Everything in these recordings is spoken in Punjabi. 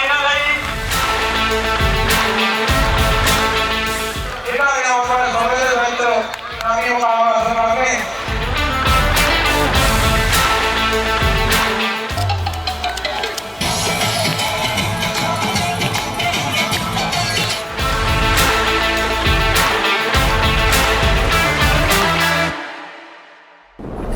இனலை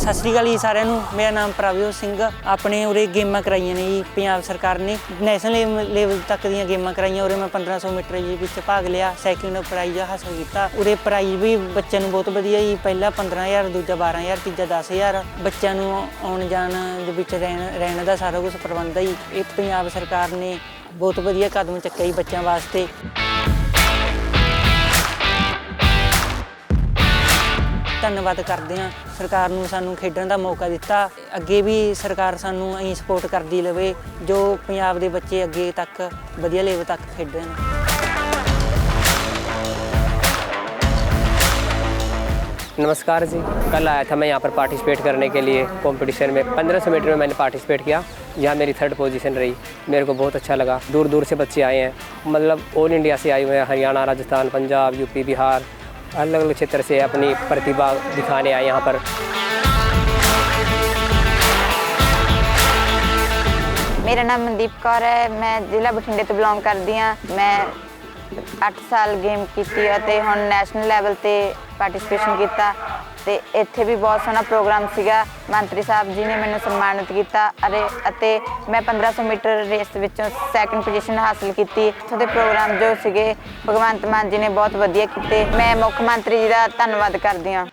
ਸਤਿ ਸ਼੍ਰੀ ਅਕਾਲ ਜੀ ਸਾਰਿਆਂ ਨੂੰ। ਮੇਰਾ ਨਾਮ ਪ੍ਰਭਜੋਤ ਸਿੰਘ, ਆਪਣੇ ਉਰੇ ਗੇਮਾਂ ਕਰਾਈਆਂ ਨੇ ਜੀ, ਪੰਜਾਬ ਸਰਕਾਰ ਨੇ। ਨੈਸ਼ਨਲ ਲੈਵਲ ਤੱਕ ਦੀਆਂ ਗੇਮਾਂ ਕਰਾਈਆਂ, ਉਰੇ ਮੈਂ 1500 ਮੀਟਰ ਜੀ ਵਿੱਚ ਭਾਗ ਲਿਆ ਸੈਕਿੰਡ ਪ੍ਰਾਈਜ਼ ਹਾਸਲ ਕੀਤਾ। ਉਰੇ ਪ੍ਰਾਈਜ਼ ਵੀ ਬੱਚਿਆਂ ਨੂੰ ਬਹੁਤ ਵਧੀਆ ਜੀ, ਪਹਿਲਾ 15000 ਦੂਜਾ 12000 ਤੀਜਾ 10000 ਬੱਚਿਆਂ ਨੂੰ ਆਉਣ ਜਾਣ ਦੇ ਵਿੱਚ ਰਹਿਣ ਰਹਿਣ ਦਾ ਸਾਰਾ ਕੁਝ ਪ੍ਰਬੰਧ ਹੈ ਜੀ। ਇਹ ਪੰਜਾਬ ਸਰਕਾਰ ਨੇ ਬਹੁਤ ਵਧੀਆ ਕਦਮ ਚੱਕਿਆ ਜੀ ਬੱਚਿਆਂ ਵਾਸਤੇ। ਧੰਨਵਾਦ ਕਰਦੇ ਹਾਂ ਸਰਕਾਰ ਨੂੰ ਸਾਨੂੰ ਖੇਡਣ ਦਾ ਮੌਕਾ ਦਿੱਤਾ ਅੱਗੇ ਵੀ ਸਰਕਾਰ ਸਾਨੂੰ ਐਂ ਸਪੋਰਟ ਕਰਦੀ ਲਵੇ ਜੋ ਪੰਜਾਬ ਦੇ ਬੱਚੇ ਅੱਗੇ ਤੱਕ ਵਧੀਆ ਲੈਵਲ ਤੱਕ ਖੇਡਣ नमस्कार जी कल आया था मैं यहाँ पर पार्टिसिपेट करने के लिए कंपटीशन में 1500 मीटर में मैंने पार्टिसिपेट किया यहाँ मेरी थर्ड पोजीशन रही मेरे को बहुत अच्छा लगा दूर दूर से बच्चे आए हैं मतलब ऑल इंडिया से आए हुए हैं हरियाणा राजस्थान पंजाब यूपी बिहार अलग अलग क्षेत्र से अपनी प्रतिभा दिखाने आए यहाँ पर ਮੇਰਾ ਨਾਮ ਮਨਦੀਪ ਕੌਰ ਹੈ ਮੈਂ ਜ਼ਿਲ੍ਹਾ ਬਠਿੰਡੇ ਤੋਂ ਬਿਲੋਂਗ ਕਰਦੀ ਹਾਂ ਮੈਂ 8 ਸਾਲ ਗੇਮ ਕੀਤੀ ਅਤੇ ਹੁਣ ਨੈਸ਼ਨਲ ਲੈਵਲ ਤੇ ਪਾਰਟਿਸਿਪੇਸ਼ਨ ਕੀਤਾ ਤੇ ਇੱਥੇ ਵੀ ਬਹੁਤ ਸੋਹਣਾ ਪ੍ਰੋਗਰਾਮ ਸੀਗਾ। ਮੰਤਰੀ ਸਾਹਿਬ ਜੀ ਨੇ ਮੈਨੂੰ ਸਨਮਾਨਿਤ ਕੀਤਾ ਅਤੇ ਅਤੇ ਮੈਂ 1500 ਮੀਟਰ ਰੇਸ ਵਿੱਚੋਂ ਸੈਕੰਡ ਪੋਜੀਸ਼ਨ ਹਾਸਲ ਕੀਤੀ। ਇੱਥੋਂ ਦੇ ਪ੍ਰੋਗਰਾਮ ਜੋ ਸੀਗੇ, ਭਗਵੰਤ ਮਾਨ ਜੀ ਨੇ ਬਹੁਤ ਵਧੀਆ ਕੀਤੇ। ਮੈਂ ਮੁੱਖ ਮੰਤਰੀ ਜੀ ਦਾ ਧੰਨਵਾਦ ਕਰਦੀ ਹਾਂ।